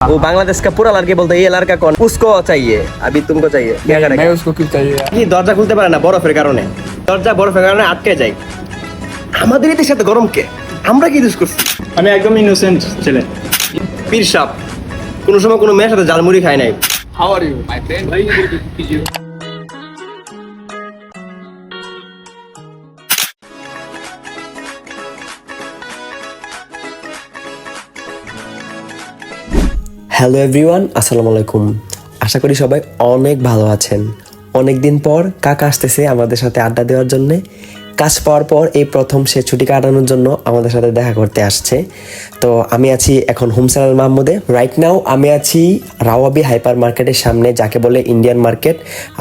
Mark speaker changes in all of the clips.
Speaker 1: वो बांग्लादेश का पूरा लड़के बोलते हैं ये लड़का कौन उसको चाहिए अभी तुमको चाहिए क्या
Speaker 2: मैं
Speaker 1: करेगा
Speaker 2: उसको क्यों चाहिए यार?
Speaker 1: কি দরজা খুলতে পারে না বরফের কারণে দরজা বরফের কারণে আটকে যায় আমাদের এদের সাথে গরম কে আমরা কি ইউজ করছি
Speaker 3: আমি একদম ইনোসেন্ট ছেলে
Speaker 1: পীর সাপ কোনো সময় কোনো মেয়ের সাথে জালমুড়ি খায় নাই
Speaker 2: How are you, my friend?
Speaker 4: hello everyone আসসালামু আলাইকুম আশা করি সবাই অনেক ভালো আছেন। অনেক দিন পর কাকা আসতেছে আমাদের সাথে আড্ডা দেওয়ার জন্য। কাজ পাওয়ার পর এই প্রথম সে ছুটি কাটানোর জন্য আমাদের সাথে দেখা করতে আসছে। তো আমি আছি এখন হুমসালাল মাহমুদে। রাইট নাও আমি আছি রাওয়াবি হাইপার মার্কেটের সামনে যাকে বলে ইন্ডিয়ান মার্কেট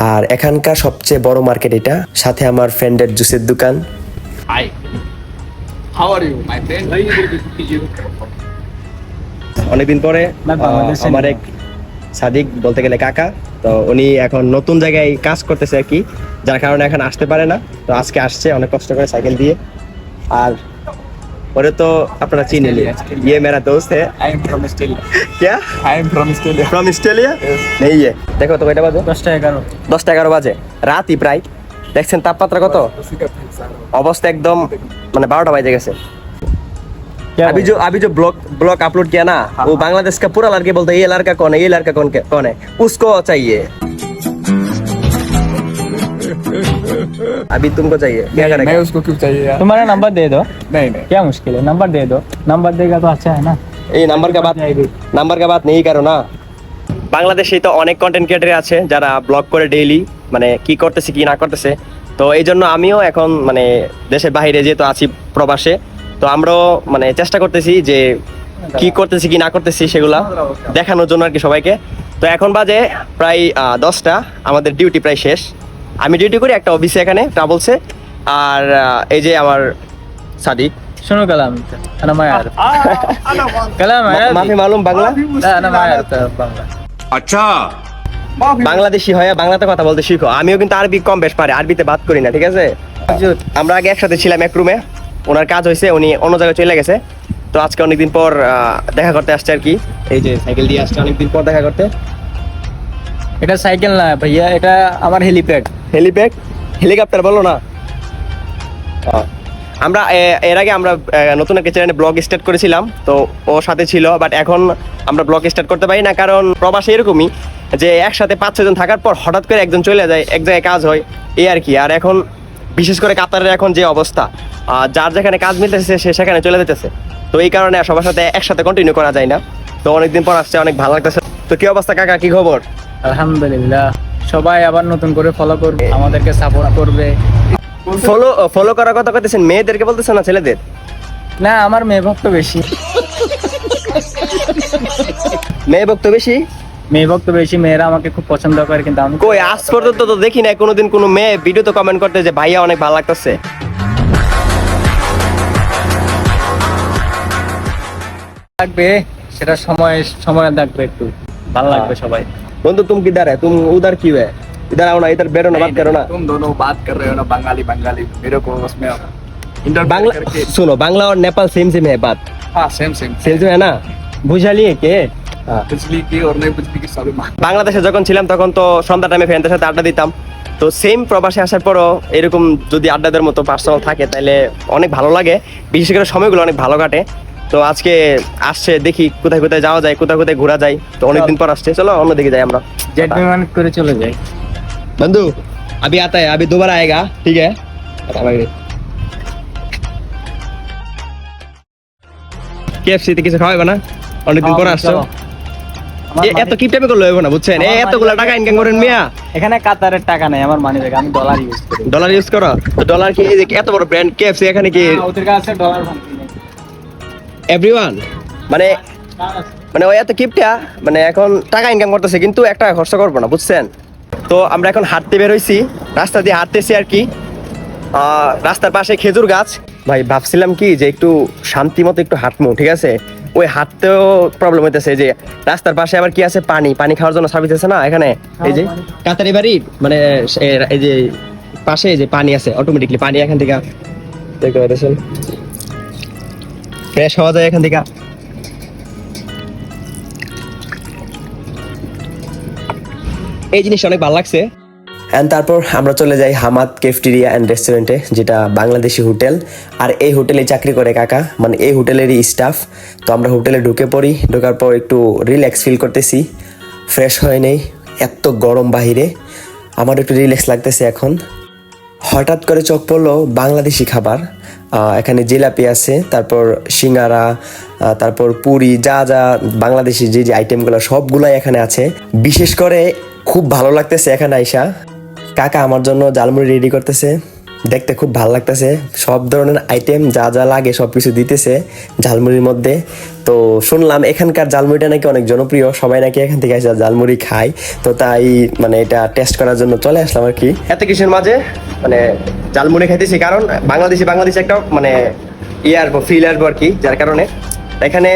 Speaker 4: আর এখানকার সবচেয়ে বড় মার্কেট এটা। সাথে আমার ফ্রেন্ডের জুসের দোকান।
Speaker 2: Hi. How are you, my friend?
Speaker 1: অনেকদিন পরে আহ, আমার এক সাদিক বলতে গেলে কাকা তো উনি এখন নতুন জায়গায় কাজ করতেছে আর কি যার কারণে এখন আসতে পারে না তো আজকে আসছে অনেক কষ্ট করে সাইকেল দিয়ে আর ওরে তো আপনারা চিনেন ইয়ে মেরা দোস্ত হ্যাঁ
Speaker 2: I am from Australia.
Speaker 1: क्या
Speaker 2: I am from Australia.
Speaker 1: From Australia नहीं है দেখো তো কয়টা বাজে
Speaker 3: দশটা এগারো
Speaker 1: দশটা এগারো বাজে রাতই প্রায় দেখছেন তাপমাত্রা কত
Speaker 2: उसी का पैसा।
Speaker 1: অবস্থা একদম মানে বারোটা বাজে গেছে अभी जो अभी जो ब्लॉग ब्लॉग अपलोड किया ना वो बांग्लादेश का पूरा लड़के बोलते हैं ये लड़का कौन है ये लड़का कौन के- कौन है उसको चाहिए अभी तुमको चाहिए क्या
Speaker 2: मैं
Speaker 1: करेगा
Speaker 2: उसको क्यों चाहिए यार?
Speaker 3: तुम्हारा नंबर दे दो
Speaker 2: नहीं नहीं
Speaker 3: क्या मुश्किल है नंबर दे दो नंबर देगा तो अच्छा है ना
Speaker 1: এই নাম্বার কা বাত নাম্বার কা বাত নেই কারো না বাংলাদেশে তো অনেক কন্টেন্ট ক্রিয়েটর আছে যারা ব্লগ করে ডেইলি মানে কি করতেছে কি না করতেছে তো এই জন্য আমিও এখন মানে দেশের বাইরে যেহেতু আছি প্রবাসে তো আমরাও মানে চেষ্টা করতেছি যে কি করতেছি কি না করতেছি সেগুলা দেখানোর জন্য আর কি সবাইকে। তো এখন বাজে প্রায় দশটা। আমাদের ডিউটি প্রায় শেষ। আমি ডিউটি করি একটা অফিসে এখানে ট্রাভেলসে আর এই যে আমার সাদিক।
Speaker 3: شنو كلامك؟ انا আচ্ছা।
Speaker 1: বাংলাদেশি হয় বাংলাতে কথা বলতে শিখো। আমিও কিন্তু আরবি কম বেশ পারি আরবিতে বাদ করি না ঠিক আছে? আমরা আগে একসাথে ছিলাম এক রুমে ওনার কাজ হয়েছে উনি অন্য জায়গায় চলে গেছে। তো আজকে অনেকদিন পর দেখা করতে আসছে আর কি। এই যে সাইকেল দিয়ে আসছে অনেকদিন পর দেখা করতে।
Speaker 3: এটা সাইকেল না ভাইয়া এটা আমার হেলিপ্যাড।
Speaker 1: হেলিপ্যাড? হেলিকপ্টার বলো না? আমরা এর আগে আমরা নতুন একটা চ্যানেলে ব্লগ স্টার্ট করেছিলাম তো ও সাথে ছিল বাট এখন আমরা ব্লগ স্টার্ট করতে পারি না কারণ প্রবাসে এরকমই যে একসাথে পাঁচ ছজন থাকার পর হঠাৎ করে একজন চলে যায় এক জায়গায় কাজ হয় এই আর কি। আর এখন বিশেষ করে কাতারের এখন যে অবস্থা যার যেখানে কাজ মিলতেছে সে সেখানে চলে যেতেছে। তো এই কারণে সবার সাথে একসাথে কন্টিনিউ করা যায় না। তো অনেকদিন পর আসছে অনেক ভালো লাগতেছে। তো কি অবস্থা কাকা কি খবর?
Speaker 3: আলহামদুলিল্লাহ সবাই আবার নতুন করে ফলো করবে আমাদেরকে সাপোর্ট করবে।
Speaker 1: ফলো ফলো করার কথা কইতেছেন মেয়েদেরকে বলতেছেন না ছেলেদের?
Speaker 3: না আমার মেয়ে ভক্ত বেশি।
Speaker 1: মেয়ে ভক্ত বেশি?
Speaker 3: মেয়ে ভক্ত বেশি মেয়েরা আমাকে খুব পছন্দ করে কিন্তু আমি
Speaker 1: কই আজ পর্যন্ত তো দেখি না কোনোদিন কোনো মেয়ে ভিডিওতে কমেন্ট করতে যে ভাইয়া অনেক ভালো লাগতেছে
Speaker 3: লাগবে সেটা সময় সময় লাগবে একটু ভালো লাগবে সবাই
Speaker 1: বন্ধু তুমি কিধার है तुम उधर क्यों है इधर आओ ना इधर बैठो ना बात करो ना
Speaker 2: तुम दोनों बात कर रहे हो ना बंगाली बंगाली मेरे को उसमें इंटरव्यू
Speaker 1: बांग्ला
Speaker 2: करके
Speaker 1: सुनो बांग्ला और नेपाल सेम सेम है बात
Speaker 2: हाँ सेम सेम
Speaker 1: सेम सेम है ना বুঝা লিয়ে কে হ্যাঁ।
Speaker 2: बिजली की और नहीं बिजली की सभी मान
Speaker 1: বাংলাদেশে যখন ছিলাম তখন তো সন্ধ্যা টাইমে ফ্রেন্ডের সাথে আড্ডা দিতাম তো সেম প্রবাসে আসার পরও এরকম যদি আড্ডাদের মতো পার্সোনাল থাকে তাহলে অনেক ভালো লাগে বিশেষ করে সময়গুলো অনেক ভালো কাটে তো আজকে আসছে দেখি কোথায় কোথায় যাওয়া যায় কোথায় কোথায় ঘোরা যায় তো অনেকদিন পর আসছে চলো অন্যদিকে যাই আমরা
Speaker 3: জেট বিমান করে চলে যাই
Speaker 1: बंधु अभी आता है अभी दोबारा आएगा ठीक है কেএফসি তে কিছু খাওয়াইবে না অনেকদিন পর আসছো এত করলে না বুঝছেন? এতগুলা টাকা ইনকাম করেন মিয়া।
Speaker 3: এখানে কাতারের টাকা নেই আমার মানি ব্যাগ আমি ডলার ইউজ করি।
Speaker 1: ডলার ইউজ করো? তো ডলার কি এত বড় ব্র্যান্ড এখানে কি
Speaker 3: ওদের কাছে ডলার
Speaker 1: এভরিওয়ান মানে মানে ওই এত কিপটা? মানে এখন টাকা ইনকাম করতেছে কিন্তু একটা খরচ করব না বুঝছেন? তো আমরা এখন হাঁটতে বের হইছি রাস্তা দিয়ে হাঁটতেছি আর কি। আহ, রাস্তার পাশে খেজুর গাছ। ভাই ভাবছিলাম কি যে একটু শান্তি মতো একটু হাঁটমু ঠিক আছে? ওই হাঁটতেও প্রবলেম হইতেছে যে রাস্তার পাশে আবার কি আছে? পানি পানি খাওয়ার জন্য সার্ভিস আছে না এখানে? এই যে কাতারি বাড়ি মানে এই যে পাশে যে পানি আছে অটোমেটিকলি পানি এখান থেকে দেখতে ফ্রেশ হওয়া যায় এখান থেকে। এই জিনিসটা অনেক ভালো লাগছে।
Speaker 4: অ্যান্ড তারপর আমরা চলে যাই হামাদ কেফটেরিয়া অ্যান্ড রেস্টুরেন্টে যেটা বাংলাদেশি হোটেল। আর এই হোটেলে চাকরি করে কাকা মানে এই হোটেলেরই স্টাফ তো আমরা হোটেলে ঢুকে পড়ি, ঢোকার পর একটু রিল্যাক্স ফিল করতেছি। ফ্রেশ হয়ে নেই, এত গরম বাহিরে। আমার একটু রিল্যাক্স লাগতেছে এখন। হঠাৎ করে চোখ পড়ল বাংলাদেশি খাবার। এখানে জিলাপি আছে, তারপর সিঙ্গারা তারপর পুরি, যা যা বাংলাদেশি যে যে আইটেমগুলো সবগুলাই এখানে আছে। বিশেষ করে খুব ভালো লাগতেছে এখানে আইসা। কাকা আমার জন্য জালমুড়ি রেডি করতেছে। দেখতে খুব ভালো লাগতেছে। সব ধরনের আইটেম যা যা লাগে সব কিছু দিতেছে ঝালমুড়ির মধ্যে। তো শুনলাম এখানকার ঝালমুড়িটা নাকি অনেক জনপ্রিয়। সবাই নাকি এখান থেকে এসে ঝালমুড়ি খায়। তো তাই মানে এটা টেস্ট করার জন্য চলে আসলাম আর কি।
Speaker 1: এত কিছুর মাঝে? মানে ঝালমুড়ি খাইতেছি কারণ বাংলাদেশি বাংলাদেশি একটা মানে ইয়ে আসব ফিল আসব আর কি, যার কারণে। এখানে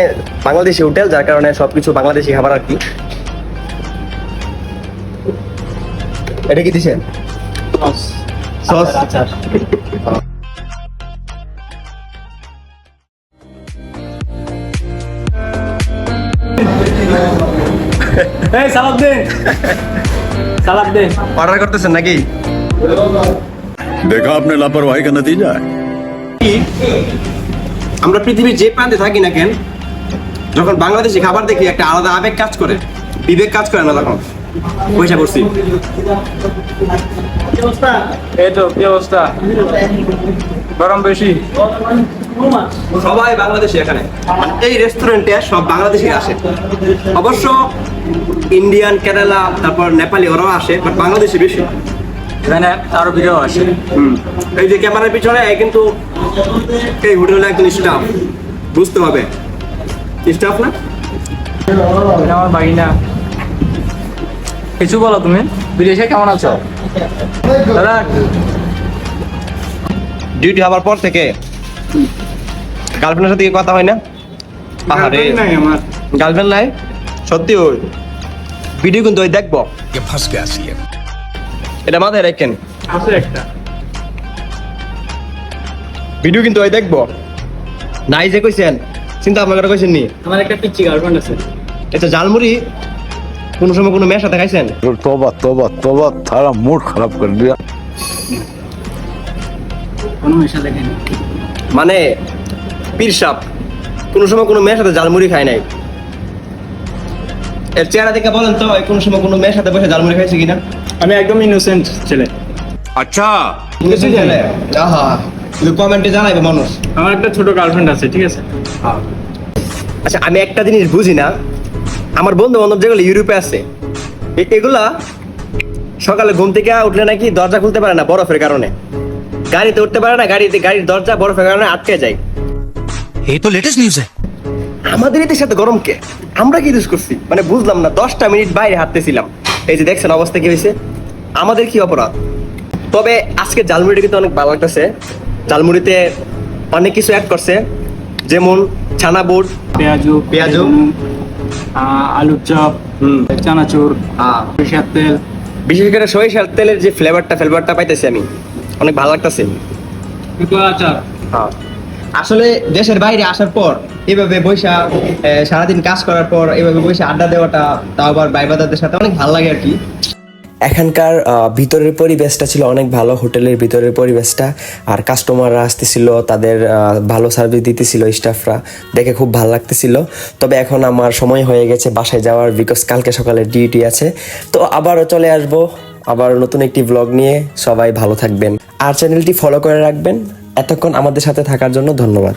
Speaker 1: বাংলাদেশি হোটেল, যার কারণে সবকিছু বাংলাদেশি খাবার আর কি। এটা কি দিছে? সস।
Speaker 3: আচার এই সালাদ দে। সালাদ দে।
Speaker 1: অর্ডার করতেছেন নাকি?
Speaker 5: লাপরওয়াহি কা নতিজা
Speaker 1: আমরা পৃথিবীর যে প্রান্তে থাকি না কেন যখন বাংলাদেশে খাবার দেখি একটা আলাদা আবেগ কাজ করে। বিবেক কাজ করে না তখন। পয়সা করছি।
Speaker 3: এই তো কি অবস্থা? গরম বেশি।
Speaker 1: সবাই বাংলাদেশি এখানে। মানে এই রেস্টুরেন্টে সব বাংলাদেশি আসে। অবশ্য ইন্ডিয়ান কেরালা তারপর নেপালি ওরাও আসে বাট বাংলাদেশি বেশি।
Speaker 3: এখানে আরও ভিডিও
Speaker 1: হুম। এই যে ক্যামেরার পিছনে কিন্তু এই হোটেলের একজন স্টাফ বুঝতে হবে। স্টাফ না?
Speaker 3: আমার বাগিনা কিছু বলো তুমি? বিদেশে কেমন আছো?
Speaker 1: ডিউটি হবার পর থেকে গার্লফ্রেন্ডের সাথে কথা হয় না?
Speaker 3: আরে
Speaker 1: গার্লফ্রেন্ড নাই সত্যি ওই। ভিডিও কিন্তু ওই দেখব। এটা মাথায় রাখেন।
Speaker 3: আছে একটা।
Speaker 1: ভিডিও কিন্তু ওই দেখব। নাই যে কইছেন চিন্তা ভাবনা করে কইছেন নি।
Speaker 3: আমার একটা পিচ্চি গার্লফ্রেন্ড আছে।
Speaker 1: এটা জালমুড়ি কোনো সময় কোনো মেয়ের সাথে
Speaker 5: তারা মুড খারাপ করে দিয়া।
Speaker 3: কোনো
Speaker 1: মানে পীর কোনো সময় কোনো মেয়ের সাথে খায় নাই। এর চেহারা দেখে বলেন তো কোনো সময় কোনো মেয়ের সাথে বসে ঝালমুড়ি খাইছে কিনা?
Speaker 3: আমি একদম ইনোসেন্ট ছেলে।
Speaker 5: আচ্ছা।
Speaker 1: কিছু ছেলে হ্যাঁ। আহা কমেন্টে জানাইবে মানুষ।
Speaker 3: আমার একটা ছোট গার্লফ্রেন্ড আছে ঠিক আছে?
Speaker 1: আচ্ছা আমি একটা জিনিস বুঝি না। আমার বন্ধু বান্ধব যেগুলো ইউরোপে আছে এগুলা সকালে ঘুম থেকে উঠলে নাকি দরজা খুলতে পারে না বরফের কারণে। গাড়িতে উঠতে পারে না গাড়িতে গাড়ির দরজা বরফের কারণে আটকে যায়।
Speaker 6: এই তো লেটেস্ট নিউজ
Speaker 1: আমাদের এতে সাথে গরম কে? আমরা কি ইউজ করছি? মানে বুঝলাম না দশটা মিনিট বাইরে হাঁটতেছিলাম। এই যে দেখছেন অবস্থা কি হয়েছে? আমাদের কি অপরাধ? তবে আজকে জালমুড়িটা কিন্তু অনেক ভালো লাগতেছে। জালমুড়িতে অনেক কিছু অ্যাড করছে। যেমন ছানা বুট
Speaker 3: পেঁয়াজু
Speaker 1: পেঁয়াজু
Speaker 3: আলুর চপ চানাচুর সরিষার তেল।
Speaker 1: বিশেষ করে সরিষার তেলের যে ফ্লেভারটা ফ্লেভারটা পাইতেছি আমি অনেক ভালো লাগতেছে।
Speaker 3: আচার
Speaker 1: হ্যাঁ। আসলে দেশের বাইরে আসার পর এভাবে বৈশা সারাদিন কাজ করার পর এভাবে বৈশা আড্ডা দেওয়াটা তাও আবার বাইবাদারদের সাথে অনেক ভালো লাগে আর কি।
Speaker 4: এখানকার ভিতরের পরিবেশটা ছিল অনেক ভালো, হোটেলের ভিতরের পরিবেশটা। আর কাস্টমাররা আসতেছিল, তাদের ভালো সার্ভিস দিতেছিল স্টাফরা দেখে খুব ভালো লাগতেছিল। তবে এখন আমার সময় হয়ে গেছে বাসায় যাওয়ার বিকজ কালকে সকালে ডিউটি আছে। তো আবারও চলে আসব আবার নতুন একটি ব্লগ নিয়ে। সবাই ভালো থাকবেন। আর চ্যানেলটি ফলো করে রাখবেন। এতক্ষণ আমাদের সাথে থাকার জন্য ধন্যবাদ।